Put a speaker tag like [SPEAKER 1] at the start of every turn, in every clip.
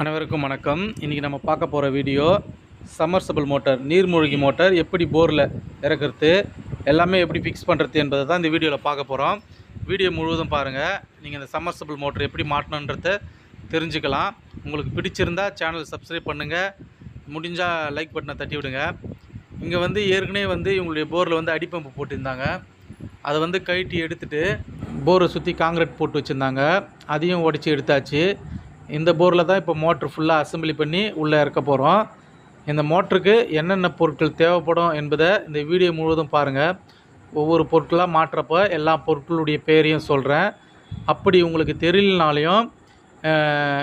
[SPEAKER 1] அனைவருக்கும் வணக்கம். இன்றைக்கி நம்ம பார்க்க போகிற வீடியோ சம்மர்சபிள் மோட்டார் நீர்மூழ்கி மோட்டார் எப்படி போரில் இறக்குறது எல்லாமே எப்படி ஃபிக்ஸ் பண்ணுறது என்பதை தான் இந்த வீடியோவில் பார்க்க போகிறோம் வீடியோ முழுவதும் பாருங்கள் நீங்கள் இந்த சம்மர்சபிள் மோட்டர் எப்படி மாட்டணுன்றத தெரிஞ்சுக்கலாம். உங்களுக்கு பிடிச்சிருந்தா சேனல் சப்ஸ்கிரைப் பண்ணுங்கள் முடிஞ்சால் லைக் பட்டனை தட்டி விடுங்க. இங்கே வந்து ஏற்கனவே வந்து இவங்களுடைய போரில் வந்து அடிப்பம்பு போட்டிருந்தாங்க. அதை வந்து கழட்டி எடுத்துட்டு போரை சுற்றி காங்கிரீட் போட்டு வச்சுருந்தாங்க. அதையும் உடச்சி எடுத்தாச்சு. இந்த போரில் தான் இப்போ மோட்ரு ஃபுல்லாக அசெம்பிளி பண்ணி உள்ளே இறக்க போகிறோம் இந்த மோட்டருக்கு என்னென்ன பொருட்கள் தேவைப்படும் என்பதை இந்த வீடியோ முழுவதும் பாருங்கள் ஒவ்வொரு பொருட்களாக மாட்டுறப்ப எல்லா பொருட்களுடைய பேரையும் சொல்கிறேன் அப்படி உங்களுக்கு தெரியலனாலையும்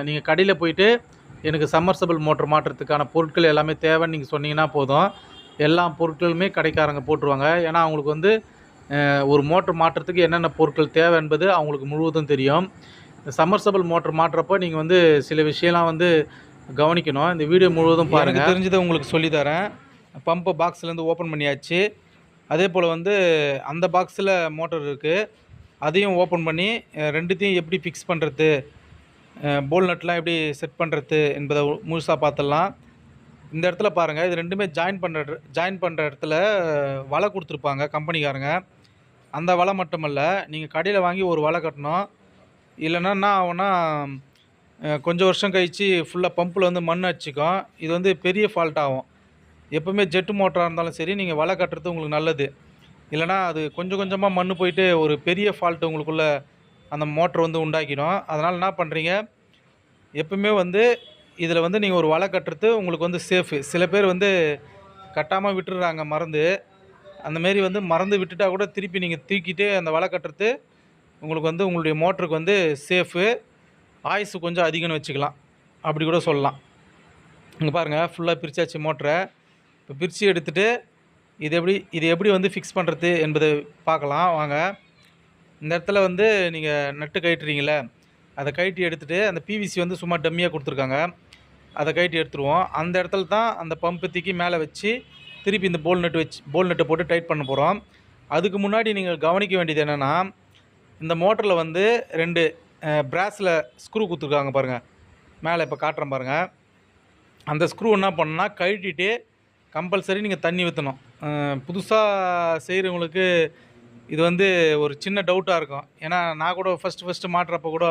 [SPEAKER 1] நீங்கள் கடையில் போயிட்டு எனக்கு சம்மர்சபிள் மோட்ரு மாற்றுறதுக்கான பொருட்கள் எல்லாமே தேவைன்னு நீங்கள் சொன்னீங்கன்னா போதும். எல்லா பொருட்களுமே கடைக்காரங்க போட்டுருவாங்க. ஏன்னா அவங்களுக்கு வந்து ஒரு மோட்ரு மாற்றுறதுக்கு என்னென்ன பொருட்கள் தேவை என்பது அவங்களுக்கு முழுவதும் தெரியும். சம்மர்சபிள் மோட்டர் மாட்டுறப்போ நீங்கள் வந்து சில விஷயம்லாம் வந்து கவனிக்கணும். இந்த வீடியோ முழுவதும் பாருங்கள் தெரிஞ்சதை உங்களுக்கு சொல்லித்தரேன் பம்பை பாக்ஸ்லேருந்து ஓப்பன் பண்ணியாச்சு. அதே போல் வந்து அந்த பாக்ஸில் மோட்டர் இருக்குது அதையும் ஓப்பன் பண்ணி ரெண்டுத்தையும் எப்படி ஃபிக்ஸ் பண்ணுறது போல் நட்லாம் எப்படி செட் பண்ணுறது என்பதை முழுசாக பார்த்துடலாம். இந்த இடத்துல பாருங்கள் இது ரெண்டுமே ஜாயின் பண்ணுற ஜாயின் பண்ணுற இடத்துல வலை கொடுத்துருப்பாங்க கம்பெனிக்காரங்க அந்த வலை மட்டுமல்ல நீங்கள் கடையில் வாங்கி ஒரு வலை கட்டணும். இல்லைன்னா என்ன ஆகும்னா கொஞ்சம் வருஷம் கழித்து ஃபுல்லாக பம்பில் வந்து மண் அடிச்சிக்கும். இது வந்து பெரிய ஃபால்ட் ஆகும். எப்போவுமே ஜெட்டு மோட்டராக இருந்தாலும் சரி நீங்கள் வலை கட்டுறது உங்களுக்கு நல்லது. இல்லைனா அது கொஞ்சம் கொஞ்சமாக மண் போயிட்டு ஒரு பெரிய ஃபால்ட்டு உங்களுக்குள்ள அந்த மோட்டர் வந்து உண்டாக்கிடும். அதனால் என்ன பண்ணுறீங்க எப்பவுமே வந்து இதில் வந்து நீங்கள் ஒரு வலை கட்டுறது உங்களுக்கு வந்து சேஃபு சில பேர் வந்து கட்டாமல் விட்டுடுறாங்க மறந்து. அந்த மாரி வந்து மறந்து விட்டுட்டா கூட திருப்பி நீங்கள் தூக்கிட்டு அந்த வலை கட்டுறது உங்களுக்கு வந்து உங்களுடைய மோட்டருக்கு வந்து சேஃபு ஆயுசு கொஞ்சம் அதிகம்னு வச்சுக்கலாம். அப்படி கூட சொல்லலாம். இங்கே பாருங்கள் ஃபுல்லாக பிரித்தாச்சு மோட்டரை. இப்போ பிரித்து எடுத்துகிட்டு இது எப்படி இது எப்படி வந்து ஃபிக்ஸ் பண்ணுறது என்பதை பார்க்கலாம். வாங்க. இந்த இடத்துல வந்து நீங்கள் நட்டு கயிட்டுறீங்களே அதை கழட்டி எடுத்துகிட்டு அந்த பிவிசி வந்து சும்மா டம்மியாக கொடுத்துருக்காங்க. அதை கழட்டி எடுத்துருவோம். அந்த இடத்துல தான் அந்த பம்பு தூக்கி மேலே வச்சு திருப்பி இந்த போல் நட்டு வச்சு போல் நட்டை போட்டு டைட் பண்ண போகிறோம் அதுக்கு முன்னாடி நீங்கள் கவனிக்க வேண்டியது என்னென்னா இந்த மோட்டரில் வந்து ரெண்டு பிராஸில் ஸ்க்ரூ கொடுத்துருக்காங்க பாருங்கள் மேலே இப்போ காட்டுறேன் பாருங்கள் அந்த ஸ்க்ரூ என்ன பண்ணுன்னா கழட்டிட்டு கம்பல்சரி நீங்கள் தண்ணி ஊற்றணும் புதுசாக செய்கிறவங்களுக்கு இது வந்து ஒரு சின்ன டவுட்டாக இருக்கும். ஏன்னா நான் கூட ஃபஸ்ட்டு ஃபஸ்ட்டு மாட்டுறப்ப கூட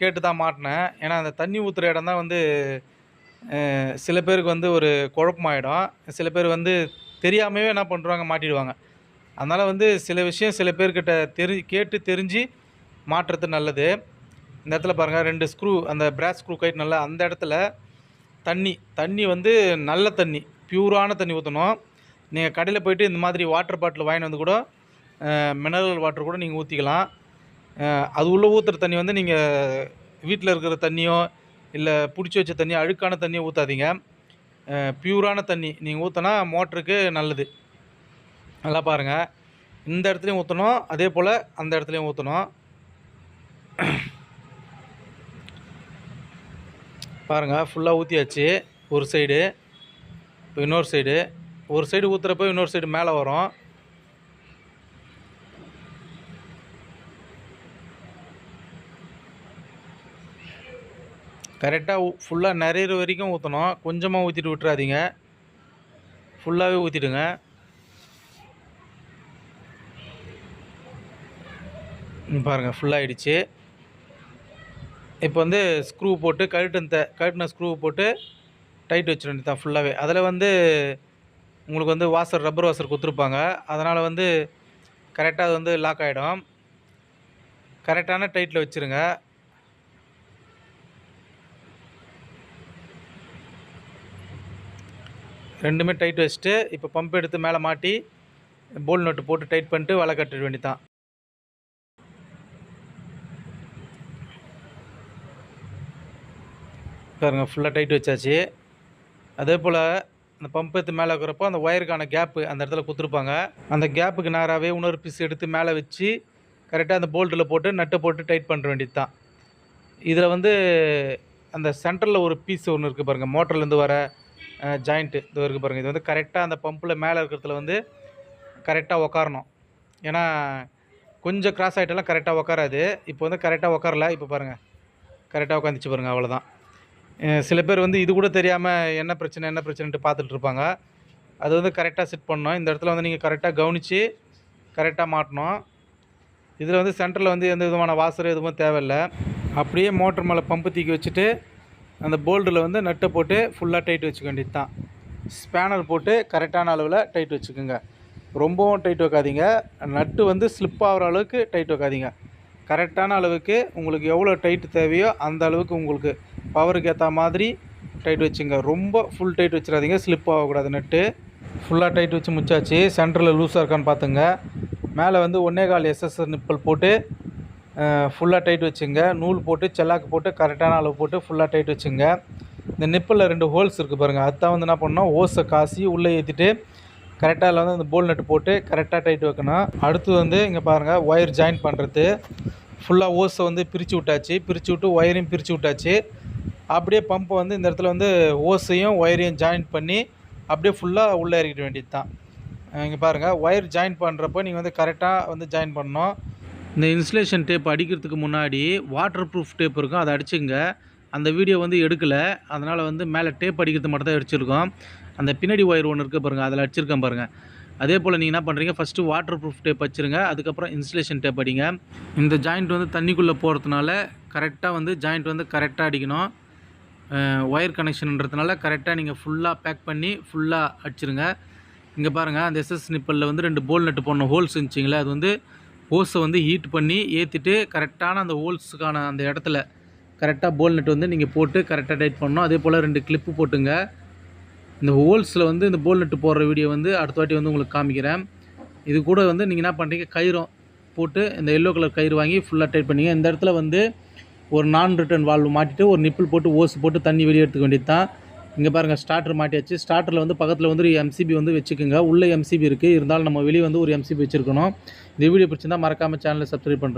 [SPEAKER 1] கேட்டு தான் மாட்டினேன். ஏன்னா அந்த தண்ணி ஊற்றுற இடம் தான் வந்து சில பேருக்கு வந்து ஒரு குழப்பமாயிடும். சில பேர் வந்து தெரியாமவே என்ன பண்ணுறாங்க மாட்டிடுவாங்க. அதனால் வந்து சில விஷயம் சில பேர்கிட்ட தெரி கேட்டு தெரிஞ்சு மாற்றுறது நல்லது. இந்த இடத்துல பாருங்கள் ரெண்டு ஸ்க்ரூ அந்த பிராஸ் ஸ்க்ரூ கைட் நல்லா அந்த இடத்துல தண்ணி தண்ணி வந்து நல்ல தண்ணி பியூரான தண்ணி ஊற்றணும் நீங்கள் கடையில் போயிட்டு இந்த மாதிரி வாட்டர் பாட்டில் வாங்கிட்டு வந்து கூட மினரல் வாட்டர் கூட நீங்கள் ஊற்றிக்கலாம் அது உள்ளே ஊற்றுற தண்ணி வந்து நீங்கள் வீட்டில் இருக்கிற தண்ணியோ இல்லை பிடிச்சி வச்ச தண்ணியோ அழுக்கான தண்ணியோ ஊற்றாதீங்க பியூரான தண்ணி நீங்கள் ஊற்றினா மோட்டருக்கு நல்லது. நல்லா பாருங்கள் இந்த இடத்துலையும் ஊற்றணும் அதே போல் அந்த இடத்துலையும் ஊற்றணும் பாருங்கள் ஃபுல்லாக ஊற்றியாச்சு ஒரு சைடு இப்போ இன்னொரு சைடு ஒரு சைடு ஊற்றுறப்ப இன்னொரு சைடு மேலே வரும். கரெக்டாக ஃபுல்லாக நிறையிற வரைக்கும் ஊற்றணும் கொஞ்சமாக ஊற்றிட்டு விட்டுறாதீங்க. ஃபுல்லாகவே ஊற்றிடுங்க பாருங்கள் ஃபுல்லாகிடுச்சு இப்போ வந்து ஸ்க்ரூ போட்டு கழட்டு கழட்டின ஸ்க்ரூ போட்டு டைட் வச்சிட வேண்டியது தான் ஃபுல்லாகவே அதில் வந்து உங்களுக்கு வந்து வாசர் ரப்பர் வாசர் கொடுத்துருப்பாங்க. அதனால் வந்து கரெக்டாக அது வந்து லாக் ஆகிடும் கரெக்டான டைட்டில் வச்சுருங்க. ரெண்டுமே டைட் வச்சுட்டு இப்போ பம்ப் எடுத்து மேலே மாட்டி போல் நோட்டு போட்டு டைட் பண்ணிட்டு வலை கட்டிட வேண்டியதான் பாருங்க ஃபுல்லாக டைட் வச்சாச்சு. அதே போல் அந்த பம்ப் எடுத்து மேலே வைக்கிறப்போ அந்த ஒயருக்கான கேப்பு அந்த இடத்துல கொடுத்துருப்பாங்க. அந்த கேப்புக்கு நேராகவே இன்னொரு பீஸ் எடுத்து மேலே வச்சு கரெக்டாக அந்த போல்ட்டில் போட்டு நட்டை போட்டு டைட் பண்ணுற வேண்டியது தான் இதில் வந்து அந்த சென்டரில் ஒரு பீஸ் ஒன்று இருக்குது பாருங்கள் மோட்டர்லேருந்து வர ஜாயிண்ட்டு இது இருக்குது பாருங்கள் இது வந்து கரெக்டாக அந்த பம்பில் மேலே இருக்கிறதுல வந்து கரெக்டாக உக்காரணும். ஏன்னா கொஞ்சம் கிராஸ் ஆகிட்டெல்லாம் கரெக்டாக உக்காராது. இப்போ வந்து கரெக்டாக உக்காரல இப்போ பாருங்கள் கரெக்டாக உட்காந்துச்சு பாருங்கள் அவ்வளோதான் சில பேர் வந்து இது கூட தெரியாமல் என்ன பிரச்சனை என்ன பிரச்சனைன்ட்டு பார்த்துட்டு இருப்பாங்க. அது வந்து கரெக்டாக செட் பண்ணணும். இந்த இடத்துல வந்து நீங்கள் கரெக்டாக கவனித்து கரெக்டாக மாட்டணும். இதில் வந்து சென்டரில் வந்து எந்த விதமான வாசர் எதுவும் தேவையில்லை. அப்படியே மோட்டர் மேலே பம்பு தூக்கி வச்சுட்டு அந்த போல்டில் வந்து நட்டை போட்டு ஃபுல்லாக டைட் வச்சுக்க வேண்டியது தான் ஸ்பேனர் போட்டு கரெக்டான அளவில் டைட் வச்சுக்கோங்க. ரொம்பவும் டைட் வைக்காதீங்க. நட்டு வந்து ஸ்லிப் ஆகிற அளவுக்கு டைட் வைக்காதீங்க. கரெக்டான அளவுக்கு உங்களுக்கு எவ்வளோ டைட் தேவையோ அந்த அளவுக்கு உங்களுக்கு பவருக்கு ஏற்ற மாதிரி டைட் வச்சுங்க. ரொம்ப ஃபுல் டைட் வச்சிடாதீங்க. ஸ்லிப் ஆகக்கூடாது நட்டு ஃபுல்லாக டைட் வச்சு முச்சாச்சு சென்டரில் லூஸாக இருக்கான்னு பார்த்துங்க மேலே வந்து ஒன்னே கால் எஸ்எஸ்ஆர் நிப்பல் போட்டு ஃபுல்லாக டைட் வச்சுங்க. நூல் போட்டு செல்லாக்கு போட்டு கரெக்டான அளவு போட்டு ஃபுல்லாக டைட் வச்சுங்க. இந்த நிப்பிளில் ரெண்டு ஹோல்ஸ் இருக்குது பாருங்கள் அதுதான் வந்து என்ன பண்ணணும்? ஓஸை காசி உள்ளே ஏற்றிட்டு கரெக்டாக வந்து அந்த போல் நட்டு போட்டு கரெக்டாக டைட் வைக்கணும். அடுத்து வந்து இங்கே பாருங்கள் ஒயர் ஜாயின் பண்ணுறது ஃபுல்லாக ஓஸை வந்து பிரித்து விட்டாச்சு. பிரித்து விட்டு ஒயரையும் பிரித்து விட்டாச்சு. அப்படியே பம்பை வந்து இந்த இடத்துல வந்து ஓஸையும் ஒயரையும் ஜாயின் பண்ணி அப்படியே ஃபுல்லாக உள்ளே இறக்கிட வேண்டியது தான் இங்கே பாருங்கள் ஒயர் ஜாயின் பண்ணுறப்போ நீங்கள் வந்து கரெக்டாக வந்து ஜாயின் பண்ணணும். இந்த இன்சுலேஷன் டேப் அடிக்கிறதுக்கு முன்னாடி வாட்டர் ப்ரூஃப் டேப் இருக்கும் அதை அடிச்சுங்க. அந்த வீடியோ வந்து எடுக்கலை அதனால் வந்து மேலே டேப் அடிக்கிறது மட்டும் தான் அடிச்சிருக்கோம் அந்த பின்னாடி ஒயர் ஒன்று இருக்குது பாருங்கள் அதில் அடிச்சிருக்கேன் பாருங்கள் அதே போல் நீங்கள் என்ன பண்ணுறீங்க ஃபஸ்ட்டு வாட்டர் ப்ரூஃப் டேப் வச்சுருங்க அதுக்கப்புறம் இன்சுலேஷன் டேப் அடிங்க. இந்த ஜாயிண்ட் வந்து தண்ணிக்குள்ளே போகிறதுனால கரெக்டாக வந்து ஜாயிண்ட் வந்து கரெக்டாக அடிக்கணும். ஒயர் கனெக்ஷன்ன்றதுனால கரெக்டாக நீங்கள் ஃபுல்லாக பேக் பண்ணி ஃபுல்லாக அடிச்சிருங்க. இங்கே பாருங்கள் அந்த எஸ்எஸ் நிப்பலில் வந்து ரெண்டு போல் நட்டு போடணும். ஹோல்ஸ் இருந்துச்சிங்களே? அது வந்து ஹோஸை வந்து ஹீட் பண்ணி ஏற்றிட்டு கரெக்டான அந்த ஹோல்ஸுக்கான அந்த இடத்துல கரெக்டாக போல் நட்டு வந்து நீங்கள் போட்டு கரெக்டாக டைட் பண்ணணும். அதே போல் ரெண்டு கிளிப்பு போட்டுங்க. இந்த ஹோல்ஸில் வந்து இந்த போல் நட்டு போடுற வீடியோ வந்து அடுத்த வாட்டி வந்து உங்களுக்கு காமிக்கிறேன். இது கூட வந்து நீங்கள் என்ன பண்ணுறீங்க கயிறும் போட்டு இந்த எல்லோ கலர் கயிறு வாங்கி ஃபுல்லாக டைட் பண்ணிங்க. இந்த இடத்துல வந்து ஒரு நான் ரிட்டர்ன் வால்வு மாட்டிட்டு ஒரு நிப்பிள் போட்டு ஓஸ் போட்டு தண்ணி வெளியே எடுத்துக்க வேண்டியது தான் இங்கே பாருங்கள் ஸ்டார்டர் மாட்டியாச்சு. ஸ்டார்டரில் வந்து பக்கத்தில் வந்து ஒரு எம்சிபி வந்து வச்சுக்கோங்க. உள்ளே எம்சிபி இருக்குது இருந்தாலும் நம்ம வெளியே வந்து ஒரு எம்சிபி வச்சுருக்கணும். இந்த வீடியோ பிடிச்சிருந்தால் மறக்காமல் சேனலை சப்ஸ்கிரைப் பண்ணுறேன்